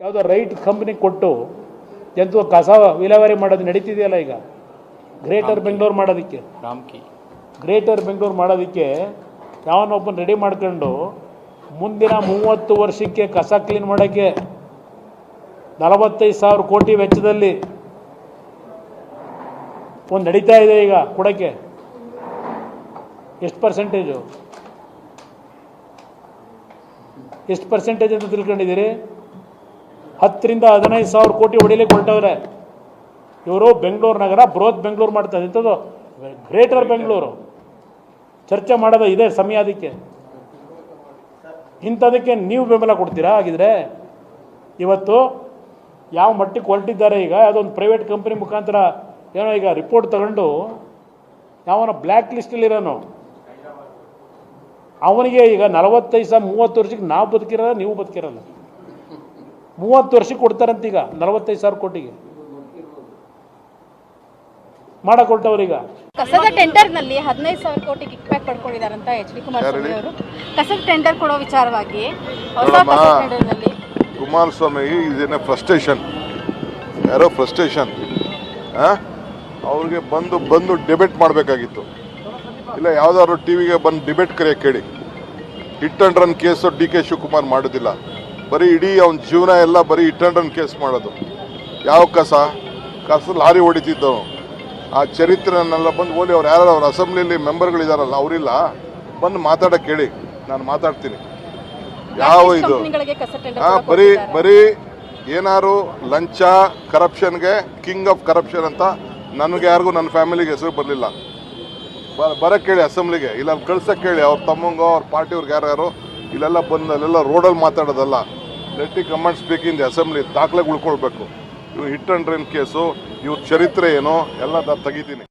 ಯಾವುದೋ right company ಕೊಟ್ಟು ಎಂತೋ ಕಸ ವಿಲೇವಾರಿ ಮಾಡೋದು ನಡೀತಿದೆಯಲ್ಲ ಈಗ? ಗ್ರೇಟರ್ ಬೆಂಗಳೂರು ಮಾಡೋದಕ್ಕೆ. ರಾಮ್ಕಿ ಗ್ರೇಟರ್ ಬೆಂಗಳೂರು ಮಾಡೋದಕ್ಕೆ ಯಾವನೊಬ್ಬನ ರೆಡಿ ಮಾಡ್ಕೊಂಡು ಮುಂದಿನ ಮೂವತ್ತು ವರ್ಷಕ್ಕೆ ಕಸ ಕ್ಲೀನ್ ಮಾಡೋಕ್ಕೆ ನಲವತ್ತೈದು ಸಾವಿರ ಕೋಟಿ ವೆಚ್ಚದಲ್ಲಿ ಒಂದು ನಡೀತಾ ಇದೆ ಈಗ ಕೊಡೋಕ್ಕೆ. ಎಷ್ಟು ಪರ್ಸೆಂಟೇಜು ಎಷ್ಟು ಪರ್ಸೆಂಟೇಜ್ ಅಂತ ತಿಳ್ಕೊಂಡಿದ್ದೀರಿ? ಹತ್ತರಿಂದ ಹದಿನೈದು ಸಾವಿರ ಕೋಟಿ ಹೊಡಿಲಿಕ್ಕೆ ಹೊರಟವ್ರೆ. ಇವರು ಬೆಂಗಳೂರು ನಗರ, ಬೃಹತ್ ಬೆಂಗಳೂರು ಮಾಡ್ತಾರೆ. ಇಂಥದ್ದು ಗ್ರೇಟರ್ ಬೆಂಗಳೂರು ಚರ್ಚೆ ಮಾಡೋದು ಇದೆ ಸಮಯ ಅದಕ್ಕೆ. ಇಂಥದಕ್ಕೆ ನೀವು ಬೆಂಬಲ ಕೊಡ್ತೀರಾ? ಹಾಗಿದ್ರೆ ಇವತ್ತು ಯಾವ ಮಟ್ಟಕ್ಕೆ ಹೊರಟಿದ್ದಾರೆ ಈಗ? ಅದೊಂದು ಪ್ರೈವೇಟ್ ಕಂಪ್ನಿ ಮುಖಾಂತರ ಏನೋ ಈಗ ರಿಪೋರ್ಟ್ ತಗೊಂಡು ಯಾವನ ಬ್ಲ್ಯಾಕ್ ಲಿಸ್ಟಲ್ಲಿರೋನು ಅವನಿಗೆ ಈಗ ನಲವತ್ತೈದು ಸಾವಿರ, ಮೂವತ್ತು ವರ್ಷಕ್ಕೆ ನಾವು ಬದುಕಿರಲ್ಲ ನೀವು ಬದುಕಿರಲ್ಲ ಮೂವತ್ತು ವರ್ಷಕ್ಕೆ ಕೊಡ್ತಾರಂತೀಗ ನಲವತ್ತೈದು ಸಾವಿರ ಕೋಟಿಗೆ. ಮಾಡಕೊಟ್ಟವ್ರೀಗ. ಹೊರಟವ್ರೀಗ ಕಸದ ಟೆಂಡರ್ನಲ್ಲಿ ಹದಿನೈದು ಸಾವಿರ ಕೋಟಿ ಕಿಕ್ ಬ್ಯಾಕ್ ಪಡ್ಕೊಂಡಿದಾರಂತ ಎಚ್ ಡಿ ಕುಮಾರಸ್ವಾಮಿ ಅವರು. ಕಸದ ಟೆಂಡರ್ ಕೊಡೋ ವಿಚಾರವಾಗಿ ಹೊಸ. ಕಸದ ಟೆಂಡರ್ನಲ್ಲಿ ಕುಮಾರಸ್ವಾಮಿ ಇದೇನೇ ಫ್ರಸ್ಟ್ರೇಷನ್ ಯಾರೋ ಫ್ರಸ್ಟ್ರೇಷನ್ ಅವ್ರಿಗೆ ಬಂದು ಬಂದು ಡಿಬೇಟ್ ಮಾಡಬೇಕಾಗಿತ್ತು. ಇಲ್ಲ ಯಾವ್ದಾದ್ರು ಟಿ ವಿಗೆ ಬಂದು ಡಿಬೇಟ್ ಕರೆಯಕ್ಕೆ ಹೇಳಿ hit and run case D K Shivakumar ಮಾಡೋದಿಲ್ಲ. ಬರೀ ಇಡೀ ಅವನ ಜೀವನ ಎಲ್ಲ ಬರೀ ಇಟ್ಟಂಡನ್ ಕೇಸ್ ಮಾಡೋದು. ಯಾವ ಕಸ? ಕಸ ಲಾರಿ ಹೊಡಿತಿದ್ದವನು ಆ ಚರಿತ್ರೆನೆಲ್ಲ ಬಂದು ಓಲಿ ಅವ್ರು ಯಾರು ಅವ್ರ ಅಸೆಂಬ್ಲಿಯಲ್ಲಿ ಮೆಂಬರ್ಗಳಿದಾರಲ್ಲ ಅವರಿಲ್ಲ? ಬಂದು ಮಾತಾಡಕ್ಕೆ ಕೇಳಿ ನಾನು ಮಾತಾಡ್ತೀನಿ. ಯಾವ ಇದು? ಹಾಂ ಬರೀ ಬರೀ ಏನಾರು ಲಂಚ ಕರಪ್ಷನ್ಗೆ ಕಿಂಗ್ ಆಫ್ ಕರಪ್ಷನ್ ಅಂತ ನನಗೆ ಯಾರಿಗೂ ನನ್ನ ಫ್ಯಾಮಿಲಿಗೆ ಹೆಸರು ಬರಲಿಲ್ಲ. ಬರಕ್ಕೆ ಕೇಳಿ ಅಸೆಂಬ್ಲಿಗೆ ಇಲ್ಲ ಕಳ್ಸಕ್ಕೆ ಕೇಳಿ ಅವ್ರ ತಮ್ಮಂಗೋ ಅವ್ರ ಪಾರ್ಟಿಯವ್ರಿಗೆ ಯಾರ್ಯಾರು ಇಲ್ಲೆಲ್ಲ ಬಂದು ಅಲ್ಲೆಲ್ಲ ರೋಡಲ್ಲಿ ಮಾತಾಡೋದಲ್ಲ. Let come and speak in the assembly ದಾಖಲೆ ಉಳ್ಕೊಳ್ಬೇಕು ಇವ್ರು ಹಿಟ್ ಅಂಡ್ ರನ್ ಕೇಸು, ಇವ್ರ ಚರಿತ್ರೆ ಏನೋ, ಎಲ್ಲ ತೆಗಿತೀನಿ.